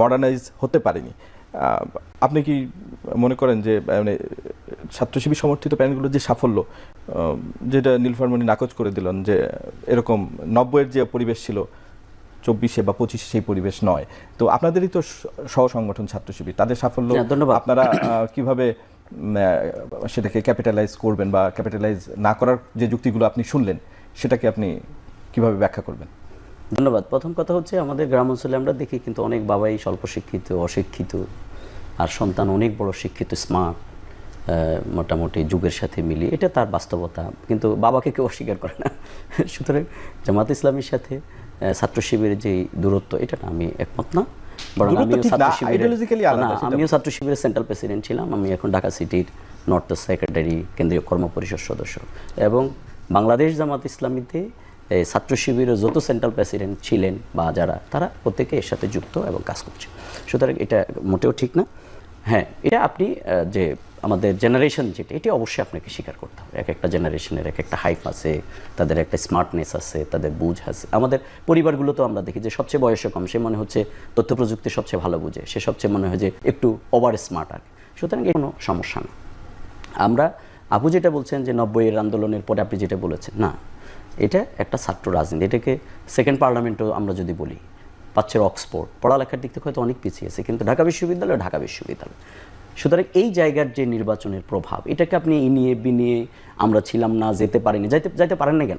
Modernise হতে পারেনি। আপনি কি মনে করেন যে মানে ছাত্র শিবির সমর্থিত প্যানেলগুলোর যে সাফল্য যেটা নীলফারমণি নাকচ করে দিলেন যে এরকম নব্বইয়ের যে পরিবেশ ছিল চব্বিশে বা পঁচিশে সেই পরিবেশ নয়। তো আপনাদেরই তো সহ সংগঠন ছাত্র শিবির তাদের সাফল্য। আপনারা কীভাবে সেটাকে ক্যাপিটালাইজ করবেন বা ক্যাপিটালাইজ না করার যে যুক্তিগুলো আপনি শুনলেন সেটাকে আপনি কীভাবে ব্যাখ্যা করবেন? ধন্যবাদ। প্রথম কথা হচ্ছে আমাদের গ্রাম অঞ্চলে আমরা দেখি কিন্তু অনেক বাবাই স্বল্প শিক্ষিত অশিক্ষিত আর সন্তান অনেক বড় শিক্ষিত স্মার্ট মোটামুটি যুগের সাথে মিলিয়ে। এটা তার বাস্তবতা কিন্তু বাবাকে কেউ অস্বীকার করে না। সুতরাং জামাত ইসলামের সাথে ছাত্র শিবিরের যে দূরত্ব এটা আমি একমত না। বরং আমিও ছাত্র শিবিরের আমিও ছাত্র শিবিরের সেন্ট্রাল প্রেসিডেন্ট ছিলাম। আমি এখন ঢাকা সিটির নর্থ সেক্রেটারি কেন্দ্রীয় কর্ম পরিষদ সদস্য। এবং বাংলাদেশ জামাত ইসলামীতে ছাত্র শিবিরের যত সেন্ট্রাল প্রেসিডেন্ট ছিলেন বা যারা, তারা প্রত্যেকে এর সাথে যুক্ত এবং কাজ করছে। সুতরাং এটা মোটেও ঠিক না। হ্যাঁ এটা আপনি যে আমাদের জেনারেশন যেটা, এটি অবশ্যই আপনাকে স্বীকার করতে হবে। এক একটা জেনারেশনের এক একটা হাইপ আছে, তাদের একটা স্মার্টনেস আছে, তাদের বুঝ আছে। আমাদের পরিবারগুলো তো আমরা দেখি যে সবচেয়ে বয়সে কম, সে মনে হচ্ছে তথ্য প্রযুক্তি সবচেয়ে ভালো বুঝে। সে সবচেয়ে মনে হয় যে একটু ওভার স্মার্ট আর সুতরাং এ কোনো সমস্যা না। আমরা, আপু যেটা বলছেন যে নব্বইয়ের আন্দোলনের পরে আপনি যেটা বলেছেন, না। এটা একটা ছাত্র রাজনীতি, এটাকে সেকেন্ড পার্লামেন্টও আমরা যদি বলি, পাচ্ছের অক্সফোর্ড, পড়ালেখার দিক থেকে হয়তো অনেক পিছিয়ে আছে, কিন্তু ঢাকা বিশ্ববিদ্যালয় ঢাকা বিশ্ববিদ্যালয়। সুতরাং এই জায়গার যে নির্বাচনের প্রভাব, এটাকে আপনি ইনিয়ে বিনিয়ে আমরা ছিলাম না, যেতে পারিনি, যাইতে যাইতে পারেন না কেন?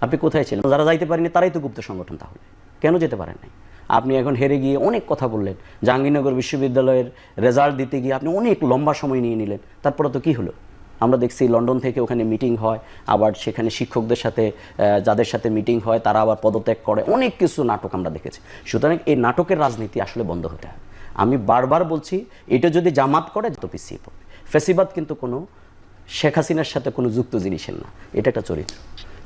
আপনি কোথায় ছিলেন? যারা যাইতে পারেনি, তারাই তো গুপ্ত সংগঠন তাহলে। কেন যেতে পারেন নাই? আপনি এখন হেরে গিয়ে অনেক কথা বললেন, জাহাঙ্গীরনগর বিশ্ববিদ্যালয়ের রেজাল্ট দিতে গিয়ে আপনি অনেক লম্বা সময় নিয়ে নিলেন, তারপরে তো কী হলো? আমরা দেখছি লন্ডন থেকে ওখানে মিটিং হয়, আবার সেখানে শিক্ষকদের সাথে যাদের সাথে মিটিং হয়, তারা আবার পদত্যাগ করে। অনেক কিছু নাটক আমরা দেখেছি। সুতরাং এই নাটকের রাজনীতি আসলে বন্ধ হতে হয় আমি বারবার বলছি, এটা যদি জামাত করে, তো পিছিয়ে পড়বে। ফেসিবাদ কিন্তু কোনো শেখ হাসিনার সাথে কোনো যুক্ত জিনিসের না। এটা একটা চরিত্র।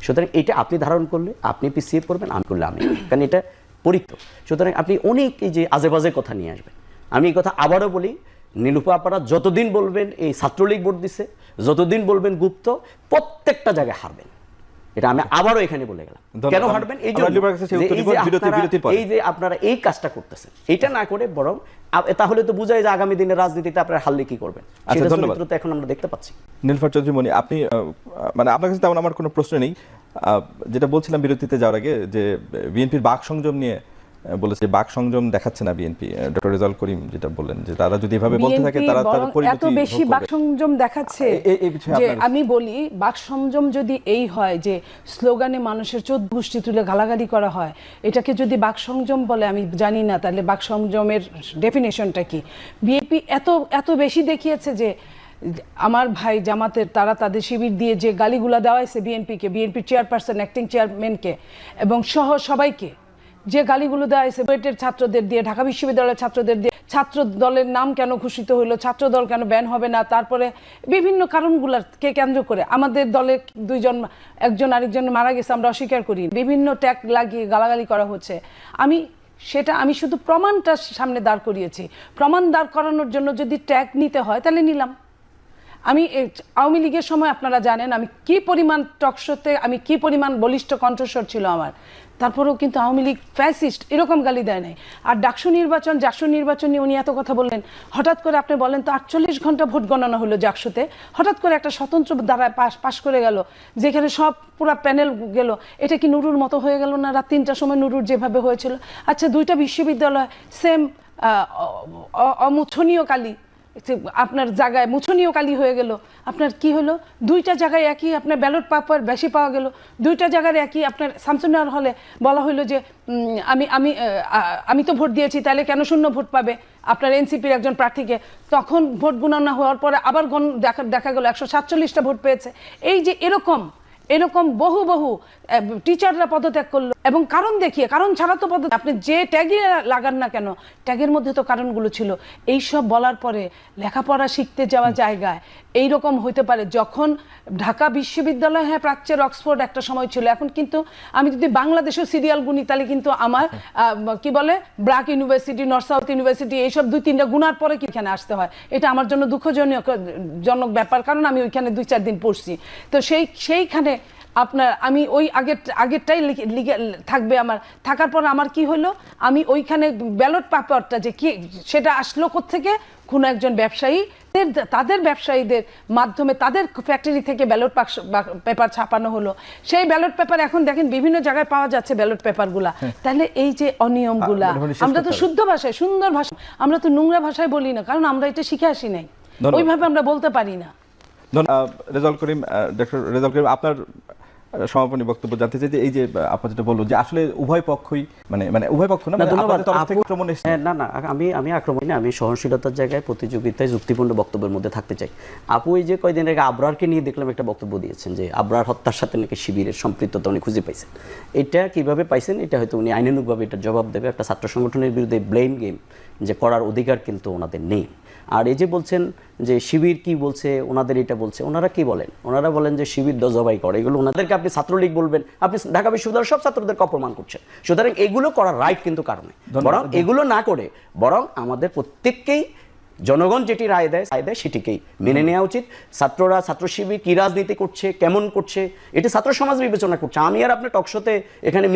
সুতরাং এটা আপনি ধারণ করলে, আপনি পিছিয়ে পড়বেন, আমি করলে আমি। কারণ এটা পরিত্য। সুতরাং আপনি অনেক এই যে আজেবাজে কথা নিয়ে আসবেন। আমি এই কথা আবারও বলি নীলুপা আপারা যতদিন বলবেন এই ছাত্রলীগ ভোট দিছে যতদিন বলবেন গুপ্ত প্রত্যেকটা জায়গায় হারবেন। এটা আমি আবারও এখানে বলে গেলাম। কেন হারবেন? এই এই যে আপনারা- এই আপনারা কাজটা করতেছেন এটা না করে বরং তাহলে তো বুঝায় যে আগামী দিনে রাজনীতিতে আপনারা হারলে কি করবেন? আচ্ছা, সেটা তো এখন আমরা দেখতে পাচ্ছি। নীলফার চৌধুরী মনি আপনি মানে আপনার কাছে তেমন আমার কোনো প্রশ্ন নেই। যেটা বলছিলাম বিরতিতে যাওয়ার আগে যে বিএনপির বাক সংযম নিয়ে বলেছে বাক সংযম দেখাচ্ছে না বিএনপি। ডক্টর রেজাল করিম যেটা বললেন যে তারা যদি এভাবে বলতে থাকে তারা তার এত বেশি বাক সংযম দেখাচ্ছে যে আমি বলি বাক সংযম যদি এই হয় যে স্লোগানে মানুষের চোদ্দ গোষ্ঠী তুলে গালাগালি করা হয় এটাকে যদি বাক সংযম বলে আমি জানি না তাহলে বাক সংযমের ডেফিনেশনটা কি? বিএনপি এত এত বেশি দেখিয়েছে যে আমার ভাই জামাতের তারা তাদের শিবির দিয়ে যে গালিগুলা দেওয়া হয়েছে বিএনপিকে বিএনপির চেয়ারপারসন অ্যাক্টিং চেয়ারম্যানকে এবং সহ সবাইকে যে গালিগুলো দেওয়া হয়েছে, বুয়েটের ছাত্রদের দিয়ে, ঢাকা বিশ্ববিদ্যালয়ের ছাত্রদের দিয়ে ছাত্র দলের নাম কেন ঘোষিত হইল ছাত্র দল কেন ব্যান হবে না, তারপরে বিভিন্ন কারণগুলোকে কেন্দ্র করে আমাদের দলে দুইজন, একজন আরেকজন মারা গেছে, আমরা অস্বীকার করি। বিভিন্ন ট্যাগ লাগিয়ে গালাগালি করা হচ্ছে। আমি সেটা, আমি শুধু প্রমাণটা সামনে দাঁড় করিয়েছি। প্রমাণ দাঁড় করানোর জন্য যদি ট্যাগ নিতে হয়, তাহলে নিলাম। আমি আওয়ামী লীগের সময় আপনারা জানেন আমি কি পরিমাণ টকশোতে, আমি কি পরিমাণ বলিষ্ঠ কণ্ঠস্বর ছিল আমার। তারপরেও কিন্তু আওয়ামী লীগ ফ্যাসিস্ট এরকম গালি দেয় নাই। আর ডাকসু নির্বাচন, জাকসু নির্বাচন নিয়ে উনি এত কথা বললেন, হঠাৎ করে আপনি বলেন তো আটচল্লিশ ঘণ্টা ভোট গণনা হলো জাকসুতে, হঠাৎ করে একটা স্বতন্ত্র দ্বারা পাস পাশ করে গেল, যেখানে সব পুরো প্যানেল গেল, এটা কি নুরুর মতো হয়ে গেল না রাত তিনটার সময় নুরুর যেভাবে হয়েছিল? আচ্ছা দুইটা বিশ্ববিদ্যালয় সেম অমুছনীয় কালী আপনার জায়গায় মুছনীয় কালি হয়ে গেল। আপনার কি হলো? দুইটা জায়গায় একই আপনার ব্যালট পেপার বেশি পাওয়া গেল। দুইটা জায়গার একই আপনার শামসুনার হলে বলা হলো যে আমি আমি আমি তো ভোট দিয়েছি, তাহলে কেন শূন্য ভোট পাবে? আপনার এনসিপির একজন প্রার্থীকে তখন ভোট গণনা হওয়ার পরে আবার গণ দেখা দেখা গেল, একশো সাতচল্লিশটা ভোট পেয়েছে। এই যে এরকম এরকম বহু বহু টিচাররা পদত্যাগ করল। এবং কারণ দেখিয়ে, কারণ ছাড়া তো পদ্ধতি আপনি যে ট্যাগে লাগান না কেন ট্যাগের মধ্যে তো কারণগুলো ছিল। এই সব বলার পরে লেখাপড়া শিখতে যাওয়া জায়গায় এই রকম হইতে পারে যখন ঢাকা বিশ্ববিদ্যালয় হ্যাঁ প্রাচ্যের অক্সফোর্ড একটা সময় ছিল। এখন কিন্তু আমি যদি বাংলাদেশেও সিরিয়াল গুনি, তাহলে কিন্তু আমার কি বলে, BRAC university, North South university, এইসব দুই তিনটা গুনার পরে কি এখানে আসতে হয়? এটা আমার জন্য দুঃখজনক, জনক ব্যাপার, কারণ আমি ওইখানে দুই চার দিন পড়ছি। তো সেই, সেইখানে আপনার, আমি ওই আগের, আগেরটাই থাকবে আমার থাকার পর আমার কি হলো? আমি ওইখানে ব্যালট পেপারটা যে কি সেটা আসলো থেকে কোনো একজন ব্যবসায়ী তাদের ব্যবসায়ীদের মাধ্যমে তাদের ফ্যাক্টরি থেকে ব্যালট পেপার ছাপানো হলো। সেই ব্যালট পেপার এখন দেখেন বিভিন্ন জায়গায় পাওয়া যাচ্ছে ব্যালট পেপারগুলা তাহলে এই যে অনিয়মগুলা মানে আমরা তো শুদ্ধ ভাষায় সুন্দর ভাষা আমরা তো নোংরা ভাষায় বলি না কারণ আমরা এটা শিখে আসি নাই। ওইভাবে আমরা বলতে পারি না। ধন্যবাদ। আহ, করিম ডক্টর রেজাউল করিম আপনার সমাপনী বক্তব্য জানতে চাই যে এই যে আহ, আপা যেটা বলল যে আসলে উভয় পক্ষই মানে মানে উভয় পক্ষ না মানে ধন্যবাদ। আক্রমণ হ্যাঁ, না না আমি আমি আক্রমণ না আমি সহনশীলতার জায়গায় প্রতিযোগিতায় যুক্তিপূর্ণ বক্তব্যের মধ্যে থাকতে চাই। আপু এই যে কয়দিন আগে আবরারকে নিয়ে দেখলাম একটা বক্তব্য দিয়েছেন যে আবরার হত্যার সাথে নাকি শিবিরের সম্পৃক্ততা উনি খুঁজে পাইছেন। এটা কীভাবে পাইছেন? এটা হয়তো উনি আইনানুগভাবে এটা জবাব দেবে। একটা ছাত্র সংগঠনের বিরুদ্ধে ব্লেম গেম যে করার অধিকার কিন্তু ওনাদের নেই। আর এই যে বলছেন যে শিবির কি বলছে ওনাদের এটা বলছে ওনারা কি বলেন? ওনারা বলেন যে শিবির দ জবাই করে। এগুলো ওনাদেরকে আপনি ছাত্রলীগ বলবেন আপনি ঢাকা বিশ্ববিদ্যালয়ের সব ছাত্রদেরকে অপমান করছেন। সুতরাং এগুলো করার রাইট কিন্তু কারণে বরং এগুলো না করে বরং আমাদের প্রত্যেককেই জনগণ যেটি রায় দেয় রায় দেয় সেটিকেই মেনে নেওয়া উচিত। ছাত্ররা ছাত্র শিবির কি রাজনীতি করছে কেমন করছে এটি ছাত্র সমাজ বিবেচনা করছে। আমি আর আপনার টকশোতে এখানে